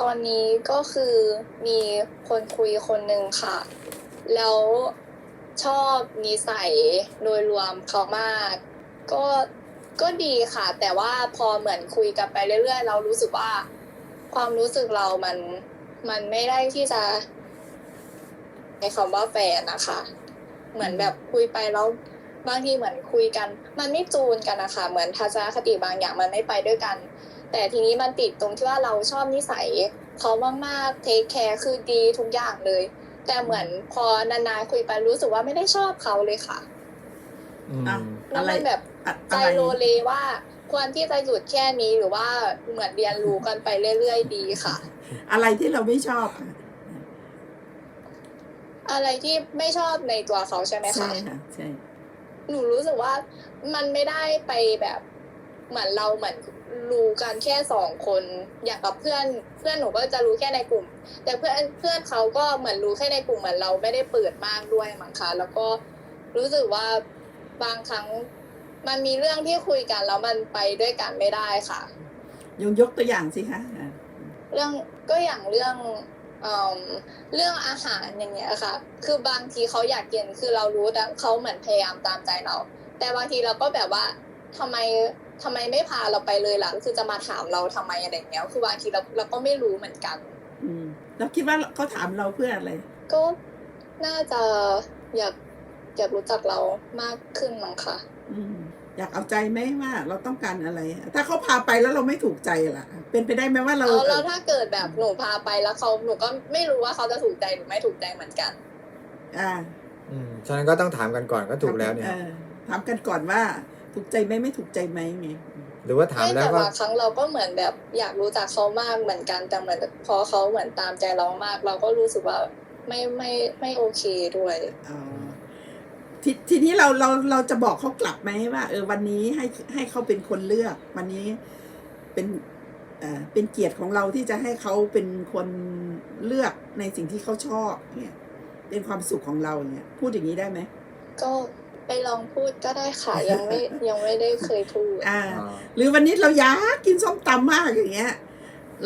ตอนนี้ก็คือมีคนคุยคนหนึ่งค่ะ แล้วชอบนิสัยโดยรวมเขามาก ก็ก็ดีค่ะ แต่ว่าพอเหมือนคุยกันไปเรื่อยๆ เรารู้สึกว่า ความรู้สึกเรามันมันไม่ได้ที่จะในคำว่าแฟนนะคะ เหมือนแบบคุยไปแล้วบางทีเหมือนคุยกัน มันไม่จูนกันนะคะ เหมือนทัศนคติบางอย่างมันไม่ไปด้วยกัน แต่ทีนี้มันติดตรงที่ว่าเราชอบนิสัยเขามากๆเทคแคร์คือดีทุกอย่างเลย แต่เหมือนพอนานๆคุยไปรู้สึกว่าไม่ได้ชอบเขาเลยค่ะอืมอะแล้วมันแบบอะใจอะไรโลเลว่าควรที่จะหยุดแค่นี้หรือว่าเหมือนเรียนรู้กันไปเรื่อยๆดีค่ะ อะไรที่เราไม่ชอบอะอะไรที่ไม่ชอบในตัวเขาใช่ไหมใช่คะค่ะใช่หนูรู้สึกว่ามันไม่ได้ไปแบบเหมือนเราเหมือน รู้กันแค่สองคน อย่างกับเพื่อน เพื่อนหนูก็จะรู้แค่ในกลุ่ม แต่เพื่อนเพื่อนเขาก็เหมือนรู้แค่ในกลุ่มเหมือนเราไม่ได้เปิดมากด้วยมั้งคะแล้วก็รู้สึกว่าบางครั้งมันมีเรื่องที่คุยกันแล้วมันไปด้วยกันไม่ได้ค่ะยกยกตัวอย่างสิคะอะเรื่องก็อย่างเรื่องเอ่อเรื่องอาหารอย่างเงี้ยค่ะ คือบางทีเขาอยากกินคือเรารู้แต่เขาเหมือนพยายามตามใจเรา แต่บางทีเราก็แบบว่าทำไม ทำไมไม่พาเราไปเลยล่ะคือจะมาถามเราทำไมอะไรอย่างเงี้ย คือบางทีเราเราก็ไม่รู้เหมือนกัน อืมเราคิดว่าเขาถามเราเพื่ออะไร ก็น่าจะอยากอยากรู้จักเรามากขึ้นมั้งค่ะ อืมอยากเอาใจไหมว่าเราต้องการอะไร ถ้าเขาพาไปแล้วเราไม่ถูกใจล่ะ เป็นไปได้ไหมว่าเราแล้วแล้วถ้าเกิดแบบหนูพาไปแล้วเขาหนูก็ไม่รู้ว่าเขาจะถูกใจหรือไม่ถูกใจเหมือนกัน อ่า อืมฉะนั้นก็ต้องถามกันก่อนก็ถูกแล้วเนี่ยออถามกันก่อนว่า ถูกใจไหมไม่ถูกใจไหมไงหรือว่าถามไม่แล้วแต่ก็บางครั้งเราก็เหมือนแบบอยากรู้จักเขามากเหมือนกันแต่เหมือนพอเขาเหมือนตามใจเรามาก เราก็รู้สึกว่าไม่ไม่ไม่โอเคด้วยอ๋อทีทีนี้เราเราเราจะบอกเขากลับไหมว่า เออวันนี้ให้ให้เขาเป็นคนเลือก วันนี้เป็นเอ่อเป็นเกียรติของเราที่จะให้เขาเป็นคนเลือกในสิ่งที่เขาชอบเนี่ย เป็นความสุขของเราเนี่ย พูดอย่างนี้ได้ไหมก็ ไปลองพูดก็ได้ค่ะยังไม่ยังไม่ได้เคยพูดอ่าอ่า หรือวันนี้เราอยากกินส้มตำมากอย่างเงี้ย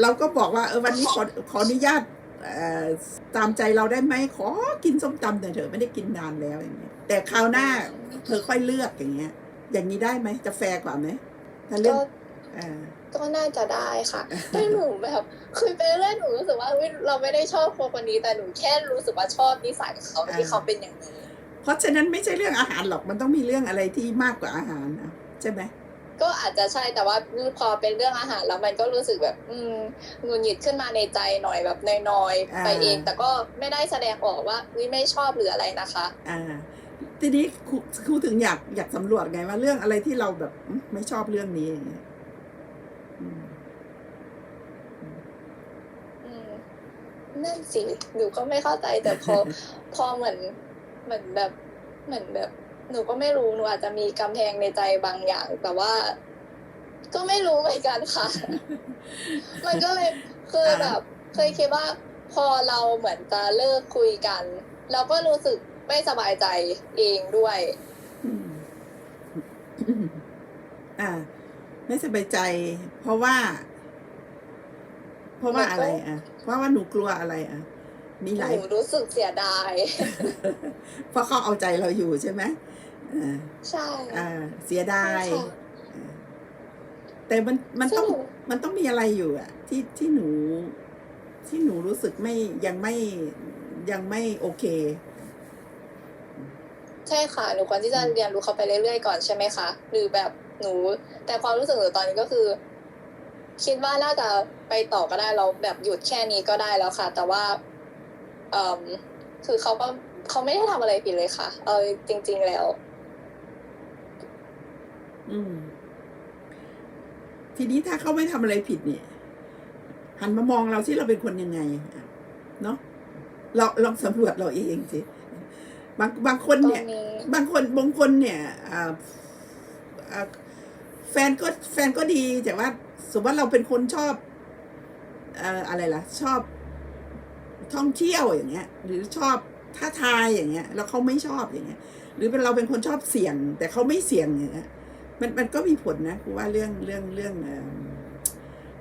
เราก็บอกว่าเออวันนี้ขอขออนุญาตเอ่อตามใจเราได้ไหมขอกินส้มตำแต่อยเถอะไม่ได้กินนานแล้วอย่างเงี้ยแต่คราวหน้าเธอค่อยเลือกอย่างเงี้ย อย่างนี้ได้ไหมจะแฟร์กว่าไหมถ้าเลืก็อกอ่าก็น่าจะได้ค่ะแต่หนูแบบคุยไปเรื่อยหนูรู้สึกว่าเฮ้ยเราไม่ได้ชอบคนคนนี้แต่หนูแค่รู้สึกว่าชอบนิสัยเขาที่เขาเป็นอย่างนี้ เพราะฉะนั้นไม่ใช่เรื่องอาหารหรอกมันต้องมีเรื่องอะไรที่มากกว่าอาหารนะใช่ไหมก็อาจจะใช่แต่ว่าพอเป็นเรื่องอาหารแล้วมันก็รู้สึกแบบ อืมหงุดหงิดขึ้นมาในใจหน่อยแบบน้อยๆไปเอง แต่ก็ไม่ได้แสดงออกว่าวิไม่ชอบหรืออะไรนะคะ อ่า ทีนี้ครูครูถึงอยากอยากสำรวจไงว่าเรื่องอะไรที่เราแบบอืมไม่ชอบเรื่องนี้อย่างเงี้ยอืมอืมนั่นสิหนูก็ไม่เข้าใจแต่พอ พอเหมือน เหมือนแบบเหมือนแบบ หนูก็ไม่รู้หนูอาจจะมีกำแพงในใจบางอย่าง แต่ว่า ก็ไม่รู้เหมือนกันค่ะ มันก็เลยคือแบบ เคยคิดว่าพอเราเหมือนจะเลิกคุยกัน เราก็รู้สึกไม่สบายใจเองด้วยอืมอ่า ไม่สบายใจ เพราะว่า เพราะว่าอะไร อะ เพราะว่าหนูกลัวอะไรอะ มีหหลายนูรู้สึกเสียดาย เพราะเขาเอาใจเราอยู่ใช่ไหมอ่าใช่อ่าเสียดายใช่ค่ะอ่าแต่มันมันต้องซึ่งมันต้องมีอะไรอยู่อะที่ที่หนูที่หนูรู้สึกไม่ยังไม่ยังไม่โอเค ใช่ค่ะ หนูควรที่จะเรียนรู้เขาไปเรื่อยๆก่อนใช่ไหมคะ หรือแบบหนู แต่ความรู้สึกหนูตอนนี้ก็คือ คิดว่าน่าจะไปต่อก็ได้เราแบบหยุดแค่นี้ก็ได้แล้วค่ะ แต่ว่า เอ่มคือเขาก็เขาไม่ได้ทำอะไรผิดเลยค่ะ เออจริง ๆแล้ว อืม ทีนี้ถ้าเขาไม่ทำอะไรผิดเนี่ย หันมามองเราที่เราเป็นคนยังไงอะเนาะเราลองสำรวจเราเองสิบางบางคนตอเนี่ยนนี้บางคนบางคนเนี่ยอ่าอ่าแฟนก็แฟนก็ดีแต่ว่าสมมติว่าเราเป็นคนชอบเอ่ออะไรล่ะ ชอบ ท่องเที่ยวอย่างเงี้ย หรือชอบท้าทายอย่างเงี้ย แล้วเขาไม่ชอบอย่างเงี้ย หรือเป็นเราเป็นคนชอบเสี่ยง แต่เขาไม่เสี่ยงอย่างเงี้ยมันมันก็มีผลนะคือว่าเรื่องเรื่องเรื่องเอ่อ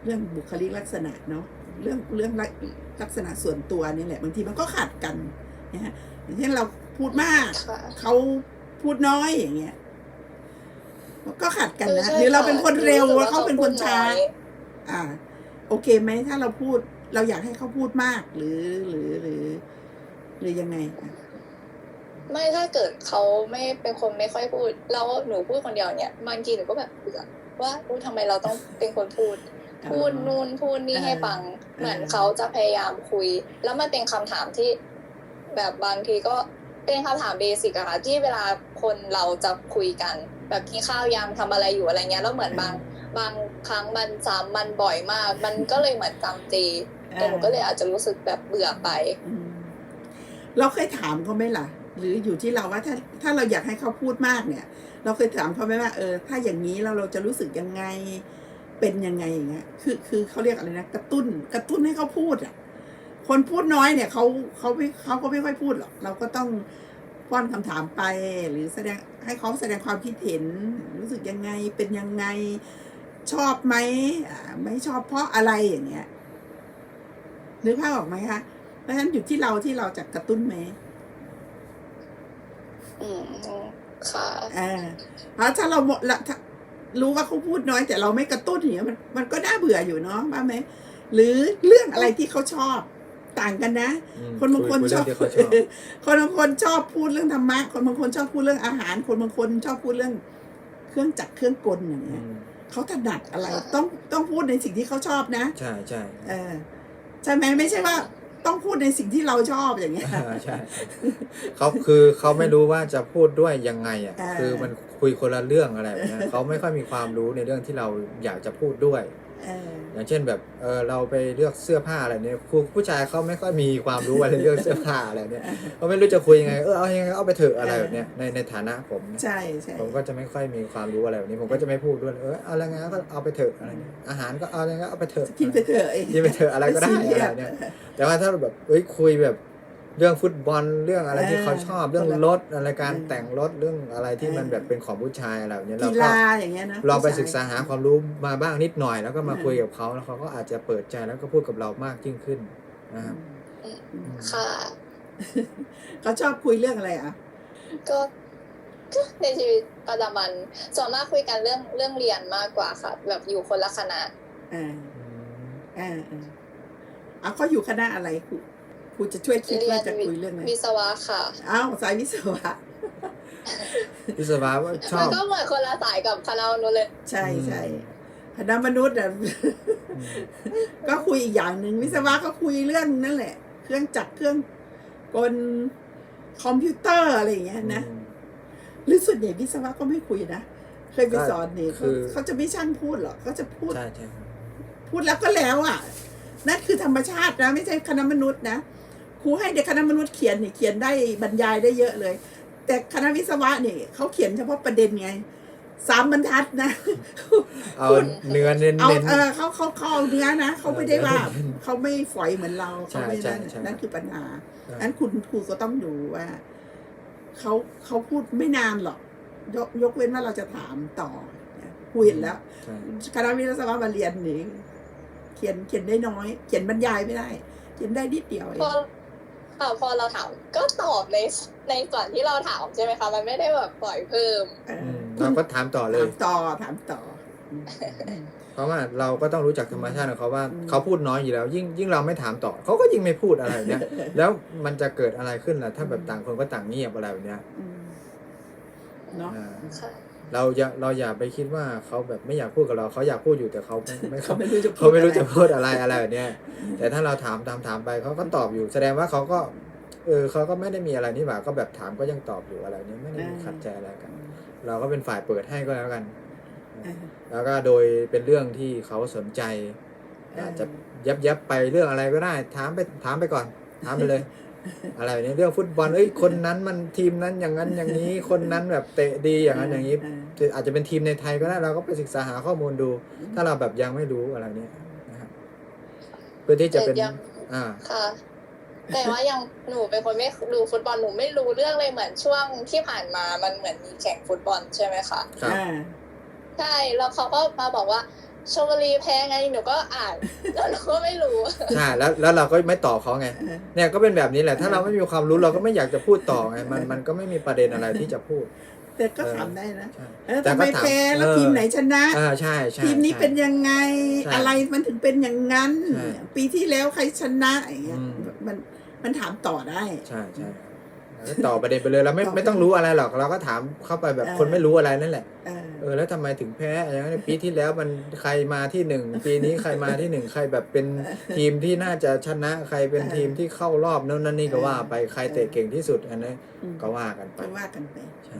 เรื่องบุคลิกลักษณะเนาะอืเรื่องเรื่องลักลักษณะส่วนตัวนี่แหละบางทีมันก็ขัดกันนะฮะอย่างเช่นเราพูดมากค่ะเขาพูดน้อยอย่างเงี้ยมันก็ขัดกันนะใช่หรือเราเป็นคนเร็วรู้สึกแล้วเขาเป็นคนช้าพูดอยอ่า โอเคไหมถ้าเราพูด เราอยากให้เขาพูดมากหรือหรือหรือหรือยังไงอะไม่ถ้าเกิดเขาไม่เป็นคนไม่ค่อยพูด แล้วหนูพูดคนเดียวเนี่ยบางทีหนูก็แบบเบื่อว่าอู้ทำไมเราต้องเป็นคนพูด พูดนู่นพูดนี่ให้ฟัง เหมือนเขาจะพยายามคุย แล้วมันเป็นคำถามที่ แบบบางทีก็เป็นคำถามเบสิกอะค่ะที่เวลาคนเราจะคุยกัน แบบกินข้าวยังทำอะไรอยู่อะไรเงี้ยแล้วเหมือนบางบางครั้งมันซ้ำมันบ่อยมาก มันก็เลยเหมือนจำเจ แต่หนูก็เลยอาจจะรู้สึกแบบเบื่อไปอืมเราเคยถามเขาไหมล่ะ หรืออยู่ที่เราว่าถ้าถ้าเราอยากให้เขาพูดมากเนี่ย เราเคยถามเขาไหมว่าเออ ถ้าอย่างนี้เราเราจะรู้สึกยังไงเป็นยังไงอย่างเงี้ย คือคือเขาเรียกอะไรนะกระตุ้นกระตุ้นให้เขาพูดอะ คนพูดน้อยเนี่ยเขาเขาไม่เขาก็ไม่ค่อยพูดหรอกเราก็ต้องป้อนคำถามไป หรือแสดงให้เขาแสดงความคิดเห็น รู้สึกยังไงเป็นยังไงชอบไหมอ่าไม่ชอบเพราะอะไรอย่างเงี้ย นึกภาพออกไหมคะเพราะฉะนั้นอยู่ที่เราที่เราจะกระตุ้นไหมอืมค่ะอ่าเพราะถ้าเราหมดละถ้ารู้ว่าเขาพูดน้อย แต่เราไม่กระตุ้นอย่างเงี้ยมันมันก็น่าเบื่ออยู่เนาะว่าไหมหรือเรื่องอะไรที่เขาชอบต่างกันนะอืมคนบางคนยชอบเรื่องที่เขาชอบ คนบางคนชอบพูดเรื่องธรรมะ คนบางคนชอบพูดเรื่องอาหาร คนบางคนชอบพูดเรื่อง เครื่องจักรเครื่องกลอย่างอืเงี้ยมเขาถนัดอะไรค่ะต้องต้องพูดในสิ่งที่เขาชอบนะ ใช่ใช่เออ ใช่ไหมไม่ใช่ว่าต้องพูดในสิ่งที่เราชอบอย่างเงี้ยอ่าใช่เขาคือเขาไม่รู้ว่าจะพูดด้วยยังไงอะอ่าคือมันคุยคนละเรื่องอะไรแบบเนี้ยเขาไม่ค่อยมีความรู้ในเรื่องที่เราอยากจะพูดด้วยเอออย่างเช่นแบบเออเราไปเลือกเสื้อผ้าอะไรเนี่ยครูผู้ชายเขาไม่ค่อยมีความรู้อะไรเรื่องเสื้อผ้าอะไรเนี่ยเขาไม่รู้จะคุยยังไงเออเอายังไงก็เอาไปเถอะอะไรแบบเนี้ยในในฐานะผมนะใช่ใช่ผมก็จะไม่ค่อยมีความรู้อะไรแบบนี้ผมก็จะไม่พูดด้วยเออเอาอะไรไงก็เอาไปเถอะอะไรเนี่ยอาหารก็เอายังไงก็เอาไปเถอะกินไปเถอะกินไปเถอะอะไรก็ได้ม่ซีอะไรยสเนี่ยแต่ว่าถ้าแบบเอ้ยคุยแบบ เรื่องฟุตบอลเรื่องอะไรที่เขาชอบเรื่องรถอะไรการแต่งรถเรื่องอะไรที่มันแบบเป็นของผู้ชายอะไรแบบเนี้ยเรากีก็ฬาอย่างเงี้ยนะลองไปผู้ชยศึกษาหาความรู้มาบ้างนิดหน่อย แล้วก็มาอืมคุยกับเขาแล้วเขาก็อาจจะเปิดใจแล้วก็พูดกับเรามากยิ่งขึ้นนะครับอืมค่ะเขาชอบคุยเรื่องอะไรอะก็ก็ในชีวิตประจำวันส่วนมากคุยกันเรื่องเรื่องเรียนมากกว่าค่ะ แบบอยู่คนละคณะอ่าอ่าอ่าเอาเขาอยู่คณะอะไร ครูครูจะช่วยคิดเรียว่านจะคุยเรื่องอะไรวิศวะค่ะอ้าวสายวิศวะวิศวะว่าชอมันบก็เหมือนคนละสายกับคณะนู้นเลย ใช่อืมใช่คณะมนุษย์อะก็คุยอีกอย่างหนึ่งวิศวะก็คุยเรื่องนั่นแหละ เครื่องจักรเครื่องกลคอมพิวเตอร์อะไรอย่างเงี้ยนะอืมหรือส่วนใหญ่วิศวะก็ไม่คุยนะเคยไปก็สอนนี่คืเขาอเขาจะไม่ช่างพูดหรอกเขาจะพูดใช่ใช่ครับพูดแล้วก็แล้วอะนั่นคือธรรมชาตินะ ไม่ใช่คณะมนุษย์นะ ครูให้เด็กคณะมนุษย์เขียนนี่เขียนได้บรรยายได้เยอะเลย แต่คณะวิศวะนี่เขาเขียนเฉพาะประเด็นไงสามบรรทัดนะเอาเนื้อเน้นเอาเน้นเออเขาเขาเขาเอาเนื้อนะเขาไม่ได้ว่าเออเขาไม่ฝอยเหมือนเราเขาไม่ใช่นั่นใช่นั่นคือปัญหาเออนั้นคุณครูก็ต้องดูว่าเขาเขาพูดไม่นานหรอกยกยกเว้นว่าเราจะถามต่อคุยแล้วใช่คณะวิศวะมาเรียนนี่เขียนเขียนได้น้อย เขียนบรรยายไม่ได้ เขียนได้นิดเดียวเอพอง ค่ะพอเราถามก็ตอบในในส่วนที่เราถามใช่ไหมคะมันไม่ได้แบบปล่อยเพิ่มเออือมเราก็ถามต่อเลถายมต่อถามต่ออืมเพราะว่าเราก็ต้องรู้จักธรรมชาติของเขาว่าอืมเขาพูดน้อยอยู่แล้ว ยิ่งยิ่งเราไม่ถามต่อเขาก็ยิ่งไม่พูดอะไรแบบเนี้ยแล้วมันจะเกิดอะไรขึ้นล่ะถ้าแบบต่างคนก็ต่างเงียบอะไรแบบเนี้ยอืมเนาะอ่าค่ะ เราอย่าเราอย่าไปคิดว่าเขาแบบไม่อยากพูดกับเราเขาอยากพูดอยู่แต่เขาไม่ไม่เขาไม่รู้จะพูดเขาไม่รู้จะอพูดอะไรอะไรแบบเนี้ยแต่ถ้าเราถามถามถามไปเขาก็ตอบอยู่ แสดงว่าเขาก็ เออเขาก็ไม่ได้มีอะไรนี่หว่าก็แบบถามก็ยังตอบอยู่อะไรเนี้ยไม่ได้มีขัดใจอะไรกัน เราก็เป็นฝ่ายเปิดให้ก็แล้วกันเออแล้วก็โดยเป็นเรื่องที่เขาสนใจเออออาจจะยับยับไปเรื่องอะไรก็ได้ ถามไปถามไปก่อน ถามไปเลย อะไรแบบนี้เรื่องฟุตบอลเอ้ยคนนั้นมันทีมนั้นอย่างนั้นอย่างนี้คนนั้นแบบเตะดีอย่างนั้นอย่างนี้เอออาจจะเป็นทีมในไทยก็ได้เราก็ไปศึกษาหาข้อมูลดู ถ้าเราแบบยังไม่รู้อะไรเนี้ยนะครับเพื่อที่จะเป็นแต่ยังอ่าค่ะแต่ว่ายังหนูเป็นคนไม่ดูฟุตบอลหนูไม่รู้เรื่องเลยเหมือนช่วงที่ผ่านมามันเหมือนมีแข่งฟุตบอลใช่ไหมคะครับอ่าใช่แล้วเขาก็มาบอกว่า ชลบุรีแพ้ไงหนูก็อ่านแล้วหนูก็ไม่รู้ ใช่แล้วแล้วเราก็ไม่ตอบเขาไงเออเนี่ยก็เป็นแบบนี้แหละ ถ้าเราไม่มีความรู้เราก็ไม่อยากจะพูดต่อไงมันมันก็ไม่มีประเด็นอะไรที่จะพูด แต่ก็ถามได้นะใช่เออแต่ทำก็ไมถามแพ้แล้วเออ ทีมไหนชนะ อ่าใช่ใช่ทีมนี้ใช่ เป็นยังไงใช่อะไรมันถึงเป็นอย่างนั้น ใช่ปีที่แล้วใครชนะอย่างเงี้ยอืม มันมันถามต่อได้ ใช่ใช่แล้ว ต่อประเด็นไปเลยเราไม่ต่อไม่ต้องรู้อะไรหรอกเราก็ถามเข้าไปแบบเออคนไม่รู้อะไรนั่นแหละเออเออแล้วทำไมถึงแพ้อย่างนั้นปีที่แล้วมันใครมาที่หนึ่งปีนี้ใครมาที่หนึ่งใครแบบเป็นทีมที่น่าจะชนะใครเป็นทีมที่เข้ารอบนั่นนั่นนี่ก็ว่าไปใครเตะเก่งที่สุดอันนี้นอืมก็ว่ากันไปก็ว่ากันไปใช่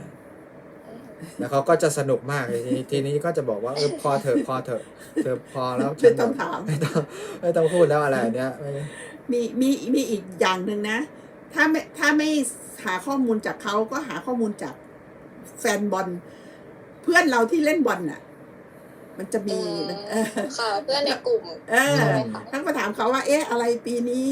แล้วเขาก็จะสนุกมากเลยทีนี้ทีนี้ก็จะบอกว่าเออพอเถอะพอเถอะเธอพอแล้วไม่ต้องถามไม่ต้องไม่ต้องพูดแล้วอะไรเนี้ยไม่มีมีมีอีกอย่างหนึ่งนะ ถ้าไม่ถ้าไม่หาข้อมูลจากเขาก็หาข้อมูลจากแฟนบอล เพื่อนเราที่เล่นบอลน่ะ มันจะมีอืมมันเออค่ะเพื่อนในกลุ่ม เออใช่ค่ะทั้งมาถามเขาว่า เอ๊ะ อะไรปีนี้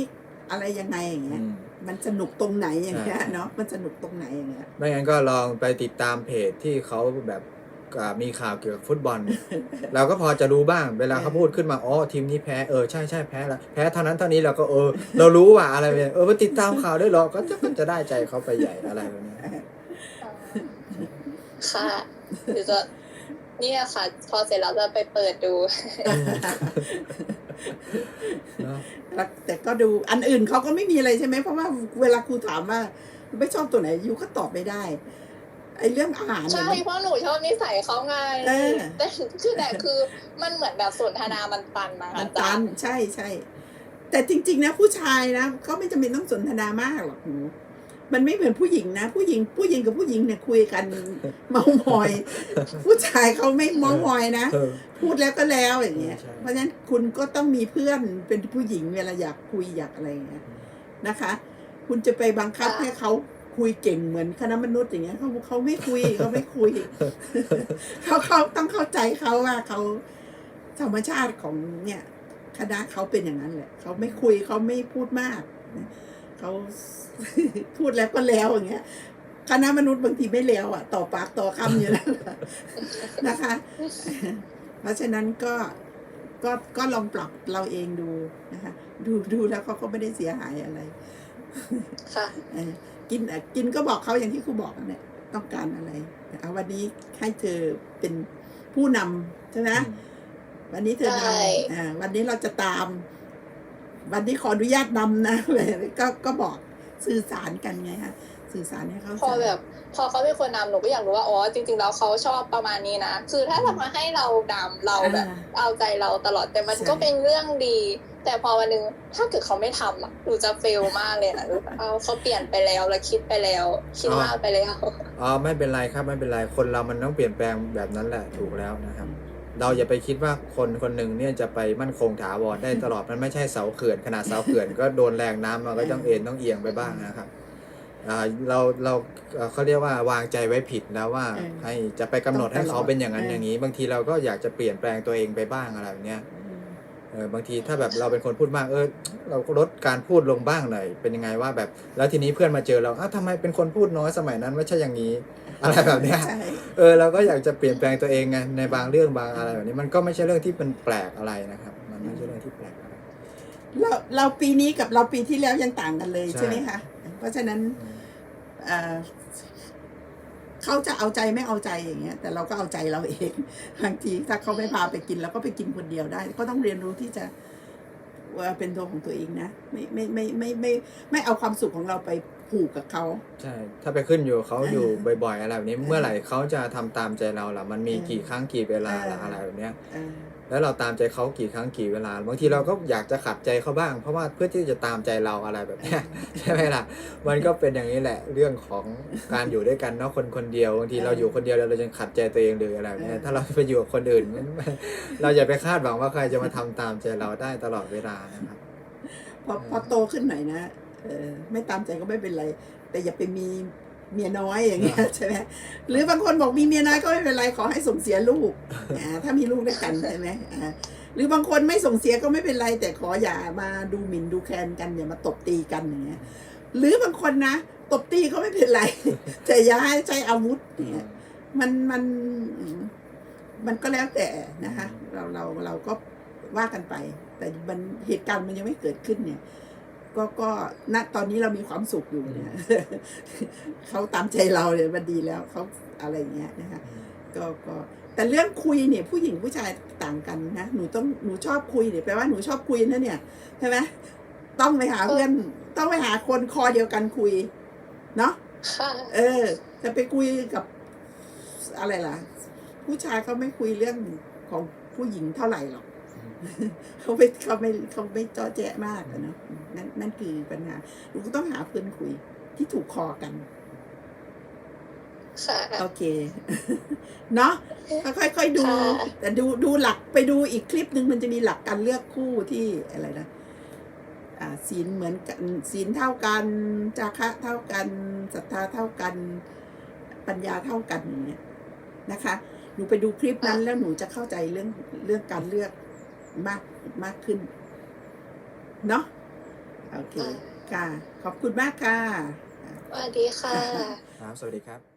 อะไรยังไงอย่างเงี้ยอืมมันสนุกตรงไหนอย่างเงี้ยใช่เนาะมันสนุกตรงไหนอย่างเงี้ยไม่งั้นก็ลองไปติดตามเพจที่เขาแบบ อ่ามีข่าวเกี่ยวกับฟุตบอล เราก็พอจะรู้บ้างเวลาเขาพูดขึ้นมาอ๋อทีมนี้แพ้เออใช่ใช่แพ้แล้วแพ้เท่านั้นเท่านี้เราก็เออ เรารู้ว่าอะไรเนี่ยเออมาติดตามข่าวด้วยเหรอก็จะก็จะได้ใจเขาไปใหญ่อะไรแบบนี้ค่ะเดี๋ยวจะเนี่ยค่ะ พอเสร็จแล้วจะไปเปิดดู เนอะแล้วแต่ก็ดูอันอื่นเขาก็ไม่มีอะไรใช่ไหมเพราะว่าเวลาครูถามว่าไม่ชอบตัวไหนยูก็ตอบไม่ได้ ไอ้เรื่องอาหารเนี่ใช่ยมันเพราะหนูชอบนิสัยเขาไงเออแต่คือแต่คือมันเหมือนแบบสนทนามันตันมามันอาจาตัรนย์ใช่ใช่แต่จริง ๆ นะ ผู้ชายนะเขาไม่จำเป็นต้องสนทนามากหรอกหนูมันไม่เหมือนผู้หญิงนะ ผู้หญิงผู้หญิงกับผู้หญิงเนี่ยคุยกันเมามอย ผู้ชายเขาไม่เมามอยนะเออพูดแล้วก็แล้วอย่างเงี้ยใช่เพราะฉะนั้นคุณก็ต้องมีเพื่อนเป็นผู้หญิงเวลาอยากคุยอยากอะไรอย่างเงี้ยนะคะ คุณจะไปบังคับให้เขา คุยเก่งเหมือนคณะมนุษย์อย่างเงี้ยเขาเขาไม่คุยเขาไม่คุยเขาเขาต้องเข้าใจเขาว่าเขาธรรมชาติของเนี่ยคณะเขาเป็นอย่างนั้นแหละเขาไม่คุยเขาไม่พูดมากนะเขาพูดแล้วก็แล้วอย่างเงี้ยคณะมนุษย์บางทีไม่แล้วอะ ต่อปากต่อคำอยู่แล้วนะคะ เพราะฉะนั้นก็ก็ก็ลองปรับเราเองดูนะคะ ดูดูแล้วเขาก็ไม่ได้เสียหายอะไร ค่ะเออ กินเอ่อกินก็บอกเขาอย่างที่ครูบอกนั่นแหละต้องการอะไรเอาวันนี้ให้เธอเป็นผู้นำใช่ไหมวันนี้เธอนใช่ำอ่าวันนี้เราจะตาม วันนี้ขออนุญาตนำนะอะไรก็ก็บอกสื่อสารกันไงฮะสื่อสารให้เขาพอแบบ พอเขาเป็นคนนำหนูก็อยากรู้ว่าอ๋อจริง ๆ แล้วเขาชอบประมาณนี้นะคือถ้าจะมาให้เรานำเราแบบ เอาใจเราตลอดแต่มันใช่ก็เป็นเรื่องดี แต่พอวันหนึงถ้าเกิดเขาไม่ทำอะหนูจะเฟลมากเลยนะหนูแบบเอาเขาเปลี่ยนไปแล้วแล้วคิดไปแล้ว คิดมากไปแล้วอ๋อไม่เป็นไรครับไม่เป็นไรคนเรามันต้องเปลี่ยนแปลงแบบนั้นแหละถูกแล้วนะครับ เราอย่าไปคิดว่าคนคนหนึ่งเนี่ยจะไปมั่นคงถาวรได้ตลอดมันไม่ใช่เสาเขื่อนขนาดเสาเขื่อนก็โดนแรงน้ำมันก็ต้องเอ็นต้องเอียงไปบ้างนะครับอ่าเราเราเอ่อเขาเรียกว่าวางใจไว้ผิดแล้วว่าเออให้จะไปกำหนดให้เขาเป็นอย่างนั้นเอออย่างนี้ บางทีเราก็อยากจะเปลี่ยนแปลงตัวเองไปบ้างอะไรแบบเนี้ยอืม เออบางทีถ้าแบบเราเป็นคนพูดมากเออเราก็ลดการพูดลงบ้างหน่อยเป็นยังไงว่าแบบ แล้วทีนี้เพื่อนมาเจอเราอ้าวทำไมเป็นคนพูดน้อยสมัยนั้นไม่ใช่อย่างนี้ อะไรแบบเนี้ยใช่ เออเราก็อยากจะเปลี่ยนแปลงตัวเองไงในบางเรื่องบางอะไรแบบนี้มันก็ไม่ใช่เรื่องที่เป็นแปลกอะไรนะครับ มันไม่ใช่เรื่องที่แปลกอะไร เราเราปีนี้กับเราปีที่แล้วยังต่างกันเลยใช่ ใช่ไหมคะ เพราะฉะนั้นเอ่อ เขาจะเอาใจไม่เอาใจอย่างเงี้ยแต่เราก็เอาใจเราเองบางทีถ้าเขาไม่พาไปกินเราก็ไปกินคนเดียวได้ ก็ต้องเรียนรู้ที่จะว่าเป็นตัวของตัวเองนะไม่ไม่ไม่ไม่ไม่ไม่ไม่เอาความสุขของเราไปผูกกับเขาใช่ถ้าไปขึ้นอยู่เขาเอออยู่บ่อยๆอะไรแบบนี้เมื่อไหร่เขาจะทำตามใจเราล่ะมันมีเออกี่ครั้งกี่เวลาเออล่ะอะไรแบบเนี้ยเออ แล้วเราตามใจเขากี่ครั้งกี่เวลาบางทีเราก็อยากจะขัดใจเขาบ้าง เพราะว่าเพื่อที่จะตามใจเราอะไรแบบนี้ใช่ไหมล่ะ มันก็เป็นอย่างนี้แหละเรื่องของการอยู่ด้วยกันเนาะคนคนเดียวบางทีเราอยู่คนเดียวเราจะขัดใจตัวเองเลยอะไรแบบเนี้ยถ้าเราไปอยู่กับคนอื่น เราอย่าไปคาดหวังว่าใครจะมาทำตามใจเราได้ตลอดเวลานะครับพอพอโตขึ้นหน่อยนะเออไม่ตามใจก็ไม่เป็นไร แต่อย่าไปมี เมียน้อยอย่างเงี้ยใช่ไหมหรือบางคนบอกมีเมียน้อยก็ไม่เป็นไรขอให้ส่งเสียลูกอ่าถ้ามีลูกด้วยกันใช่ไหมอ่าหรือบางคนไม่ส่งเสียก็ไม่เป็นไร แต่ขออย่ามาดูหมิ่นดูแคลนกันอย่ามาตบตีกันอย่างเงี้ยหรือบางคนนะตบตีก็ไม่เป็นไร แต่อย่าให้ใช้อาวุธอย่างเงี้ยมันมันมันก็แล้วแต่นะคะ เราเราเราก็ว่ากันไป แต่มันเหตุการณ์มันยังไม่เกิดขึ้นเนี่ย ก็ก็ณตอนนี้เรามีความสุขอยู่เนี่ยเขาตามใจเราเนี่ยมันดีแล้วเขาอะไรอย่างเงี้ยนะคะก็ก็แต่เรื่องคุยเนี่ยผู้หญิงผู้ชายต่างกันนะหนูต้องหนูชอบคุยเนี่ยแปลว่าหนูชอบคุยนะเนี่ยใช่ไหมต้องไปหาเพื่อนต้องไปหาคนคอเดียวกันคุย เนาะค่ะเออ จะไปคุยกับอะไรล่ะ ผู้ชายเขาไม่คุยเรื่องของผู้หญิงเท่าไหร่หรอก เขาไม่เขาไม่เขาไม่เจาะแจ๊ะมากอะเนาะนั่นนั่นคือปัญหาหนูก็ต้องหาเพื่อนคุยที่ถูกคอกันค่ะโอเค เนาะค่อยๆดูค่ะแต่ดูดูหลักไปดูอีกคลิปหนึ่งมันจะมีหลักการเลือกคู่ที่อะไรนะอ่าศีลเหมือนกันศีลเท่ากันจาคะเท่ากันศรัทธาเท่ากัน ปัญญาเท่ากันอย่างเงี้ยนะคะ หนูไปดูคลิปนั้นแล้วหนูจะเข้าใจเรื่องเรื่องการเลือก มากมากขึ้น เนาะโอเค ค่ะ ขอบคุณมากค่ะ สวัสดีค่ะ ครับ สวัสดีครับ